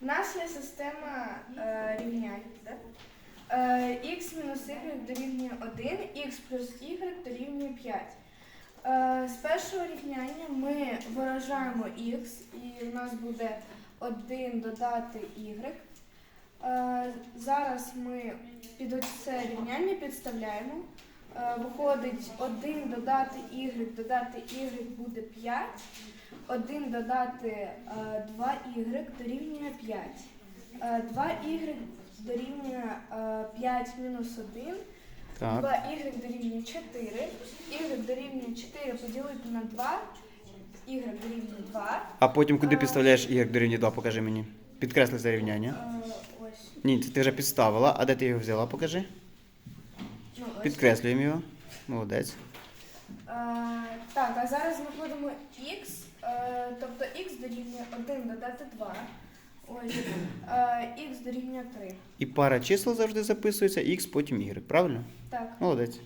У нас є система е, рівнянь. Да? Е, x мінус y дорівнює 1, x плюс y дорівнює 5. Е, з першого рівняння ми виражаємо x, і у нас буде 1 додати y. Е, зараз ми під це рівняння підставляємо. Е, виходить 1 додати y, додати y буде 5. 1 додати е, 2y дорівнює 5. Е, 2y дорівнює е, 5 мінус 1. Так. 2y дорівнює 4. y дорівнює 4 поділити на 2. y дорівнює 2. А потім куди підставляєш y дорівнює 2, покажи мені. Підкресли це рівняння. Е, ось. Ні, ти вже підставила. А де ти його взяла, покажи. Ну. Підкреслюємо його. Молодець. Е, так, а зараз ми будемо x, е, тобто x дорівнює 1 додати 2. Ось. Е, x дорівнює 3. І пара чисел завжди записується, x, потім y, правильно? Так. Молодець.